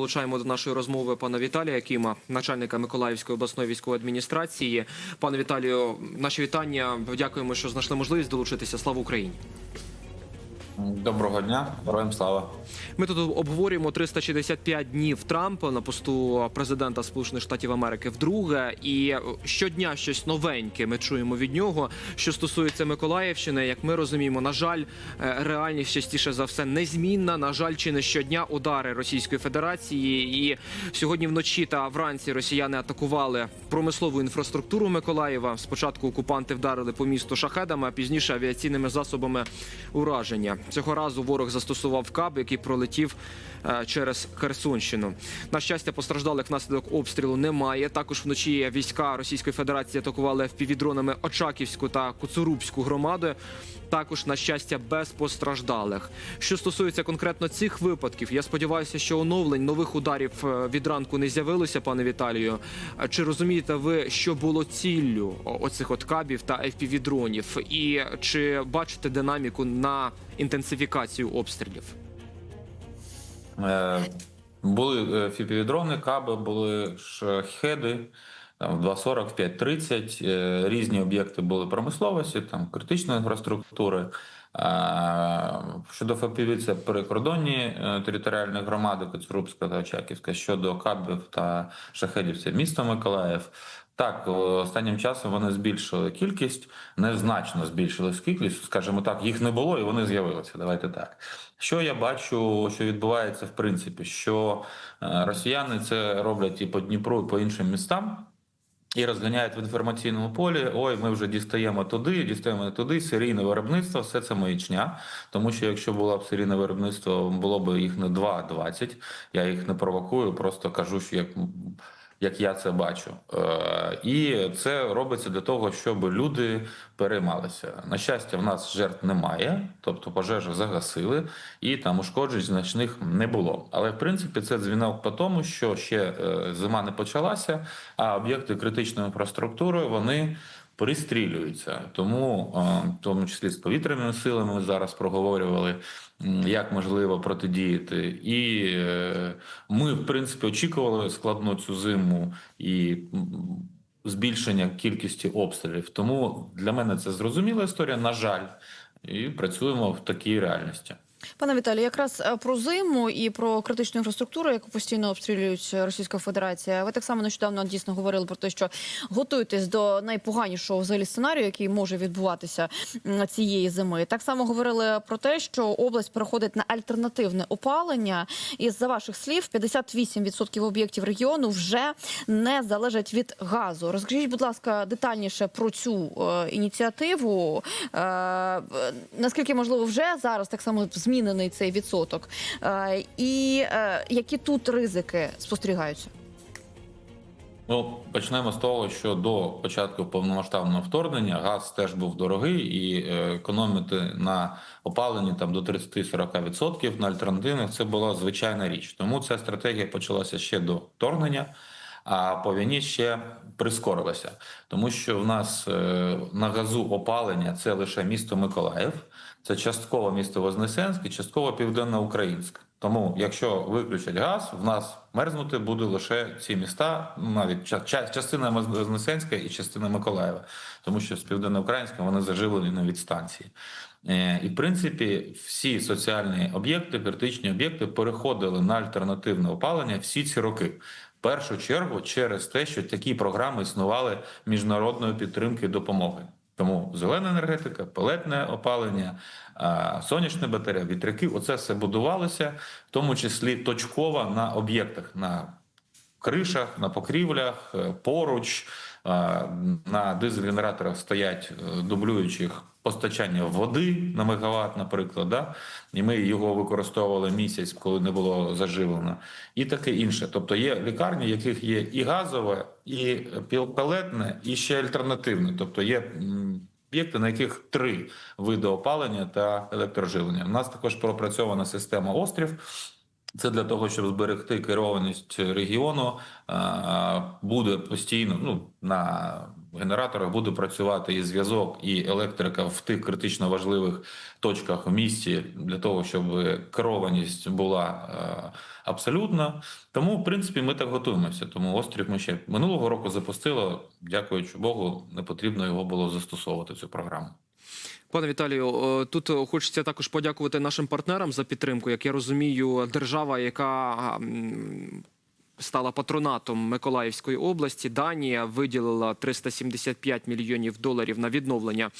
Долучаємо до нашої розмови пана Віталія Кіма, начальника Миколаївської обласної військової адміністрації. Пане Віталію, наші вітання. Дякуємо, що знайшли можливість долучитися. Слава Україні! Доброго дня, героям слава. Ми тут обговорюємо 365 днів Трампа на посту президента Сполучених Штатів Америки вдруге. І щодня щось новеньке ми чуємо від нього. Що стосується Миколаївщини, як ми розуміємо, на жаль, е, реальність частіше за все незмінна. На жаль, чи не щодня удари Російської Федерації. І сьогодні вночі та вранці росіяни атакували промислову інфраструктуру Миколаєва. Спочатку окупанти вдарили по місту шахедами, а пізніше авіаційними засобами ураження. Цього разу ворог застосував каб, який пролетів е, через Херсонщину. На щастя, постраждалих внаслідок обстрілу немає. Також вночі війська Російської Федерації атакували впівдронами Очаківську та Куцурубську громади. Також, на щастя, без постраждалих. Що стосується конкретно цих випадків, я сподіваюся, що оновлень нових ударів е, від ранку не з'явилося, пане Віталію. Е, Чи розумієте ви, що було ціллю оцих от кабів та FPV-дронів? І чи бачите динаміку на інтенсифікацію обстрілів? Е, були е, фіпівідрони, каби, були шахеди, там 2.40, 5.30, е, різні об'єкти були промисловості, там критичної інфраструктури. Е, Щодо ФПВ, це прикордонні е, територіальні громади Коцурубська та Очаківська. Щодо кабів та шахедів, це місто Миколаїв. Так, останнім часом вони збільшили кількість, незначно збільшили кількість, скажімо так, їх не було і вони з'явилися. Давайте так. Що я бачу, що відбувається в принципі, що е, росіяни це роблять і по Дніпру, і по іншим містам. І розганяють в інформаційному полі. Ой, ми вже дістаємо туди, дістаємо туди. Серійне виробництво, все це маячня. Тому що якщо було б серійне виробництво, було б їх не 2, а 20. Я їх не провокую, просто кажу, що як, як я це бачу. Е, і це робиться для того, щоб люди переймалися. На щастя, в нас жертв немає, тобто пожежу загасили, і там ушкоджень значних не було. Але в принципі це дзвінок по тому, що ще е, зима не почалася, а об'єкти критичної інфраструктури вони. Пристрілюються, тому е, в тому числі з повітряними силами ми зараз проговорювали, як можливо протидіяти, і е, ми, в принципі, очікували складну цю зиму і збільшення кількості обстрілів. Тому для мене це зрозуміла історія. На жаль, і працюємо в такій реальності. Пане Віталію, якраз е, про зиму і про критичну інфраструктуру, яку постійно обстрілюють Російська Федерація. Ви так само нещодавно дійсно говорили про те, що готуєтесь до найпоганішого взагалі сценарію, який може відбуватися цієї зими. Так само говорили про те, що область переходить на альтернативне опалення. І за ваших слів, 58% об'єктів регіону вже не залежать від газу. Розкажіть, будь ласка, детальніше про цю е, ініціативу. Е, наскільки можливо вже зараз так само змінений цей відсоток, е, і е, які тут ризики спостерігаються? Ну, почнемо з того, що до початку повномасштабного вторгнення газ теж був дорогий, і е, економити на опаленні там до 30-40% на альтернативних це була звичайна річ. Тому ця стратегія почалася ще до вторгнення. А по війні ще прискорилася, тому що в нас е, на газу опалення це лише місто Миколаїв, це частково місто Вознесенськ і частково Південноукраїнськ. Тому, якщо виключать газ, в нас мерзнути буде лише ці міста, навіть ча- ча- частина Вознесенська і частина Миколаєва, тому що з Південноукраїнська вони заживлені на від станції. Е, І в принципі, всі соціальні об'єкти, критичні об'єкти переходили на альтернативне опалення всі ці роки. Першу чергу через те, що такі програми існували міжнародної підтримки і допомоги. Тому зелена енергетика, пелетне опалення, сонячне батарея, вітряки оце все будувалося, в тому числі точково на об'єктах, на кришах, на покрівлях, е, поруч. На дизель-генераторах стоять е, дублюючих постачання води на мегаватт, наприклад, да? і ми його використовували місяць, коли не було заживлено, і таке інше. Тобто є лікарні, в яких є і газове, і пелетне, і ще альтернативне. Тобто є об'єкти, на яких три види опалення та електроживлення. У нас також пропрацьована система острів. Це для того, щоб зберегти керованість регіону, буде постійно ну, на генераторах буде працювати і зв'язок, і електрика в тих критично важливих точках в місті для того, щоб керованість була е, абсолютна. Тому, в принципі, ми так готуємося. Тому острів ми ще минулого року запустили. Дякуючи Богу, не потрібно його було застосовувати цю програму. Пане Віталію, тут хочеться також подякувати нашим партнерам за підтримку. Як я розумію, держава, яка стала патронатом Миколаївської області, Данія виділила 375 мільйонів доларів на відновлення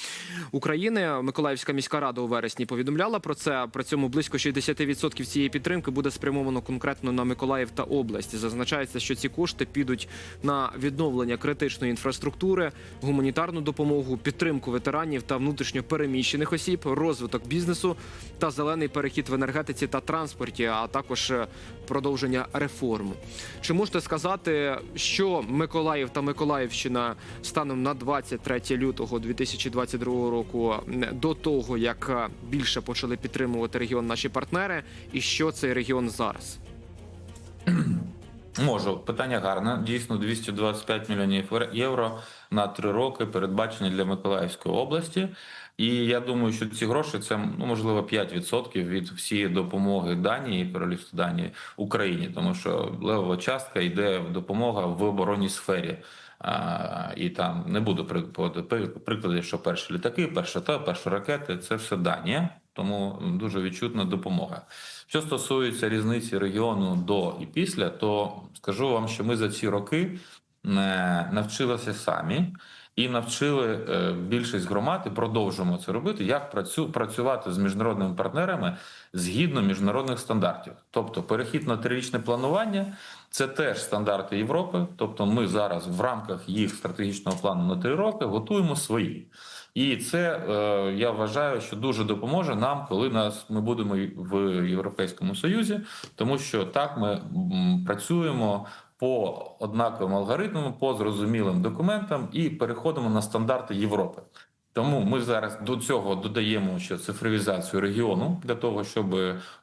України. Миколаївська міська рада у вересні повідомляла про це. При цьому близько 60% цієї підтримки буде спрямовано конкретно на Миколаїв та область. Зазначається, що ці кошти підуть на відновлення критичної інфраструктури, гуманітарну допомогу, підтримку ветеранів та внутрішньо переміщених осіб, розвиток бізнесу та зелений перехід в енергетиці та транспорті, а також е, продовження реформ. Чи можете сказати, що Миколаїв та Миколаївщина станом на 23 лютого 2022 року до того, як е, більше почали підтримувати регіон наші партнери, і що цей регіон зараз? Можу, питання гарне. Дійсно, 225 мільйонів євро- на три роки передбачені для Миколаївської області. І я думаю, що ці гроші це ну можливо 5% від всієї допомоги Данії, королівства Данії Україні, тому що левова частка йде в допомога в оборонній сфері. А, і там не буду приклади, що перші літаки, перша та перші ракети це все Данія, тому дуже відчутна допомога. Що стосується різниці регіону до і після, то скажу вам, що ми за ці роки е, навчилися самі і навчили е, більшість громад і продовжуємо це робити. Як працю, працювати з міжнародними партнерами згідно міжнародних стандартів, тобто перехід на трирічне планування. Це теж стандарти Європи. Тобто, ми зараз в рамках їх стратегічного плану на три роки готуємо свої. І це е, я вважаю, що дуже допоможе нам, коли нас ми будемо в Європейському Союзі, тому що так ми працюємо по однаковим алгоритмам, по зрозумілим документам і переходимо на стандарти Європи. Тому ми зараз до цього додаємо ще цифровізацію регіону для того, щоб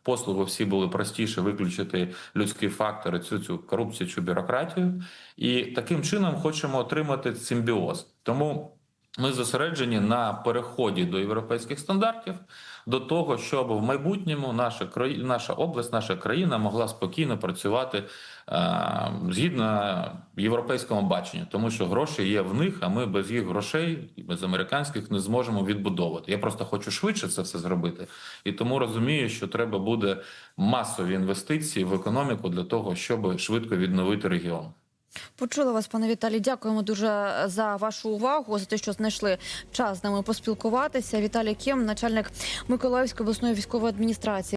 послуги всі були простіше виключити людські фактори, цю цю корупцію, цю бюрократію, і таким чином хочемо отримати симбіоз. Тому ми зосереджені на переході до європейських стандартів, до того, щоб в майбутньому наша наша область, наша країна могла спокійно працювати е, згідно європейському баченню, тому що гроші є в них, а ми без їх грошей, без американських, не зможемо відбудовувати. Я просто хочу швидше це все зробити, і тому розумію, що треба буде масові інвестиції в економіку для того, щоб швидко відновити регіон. Почула вас, пане Віталій. Дякуємо дуже за вашу увагу, за те, що знайшли час з нами поспілкуватися. Віталій Кім, начальник Миколаївської обласної військової адміністрації.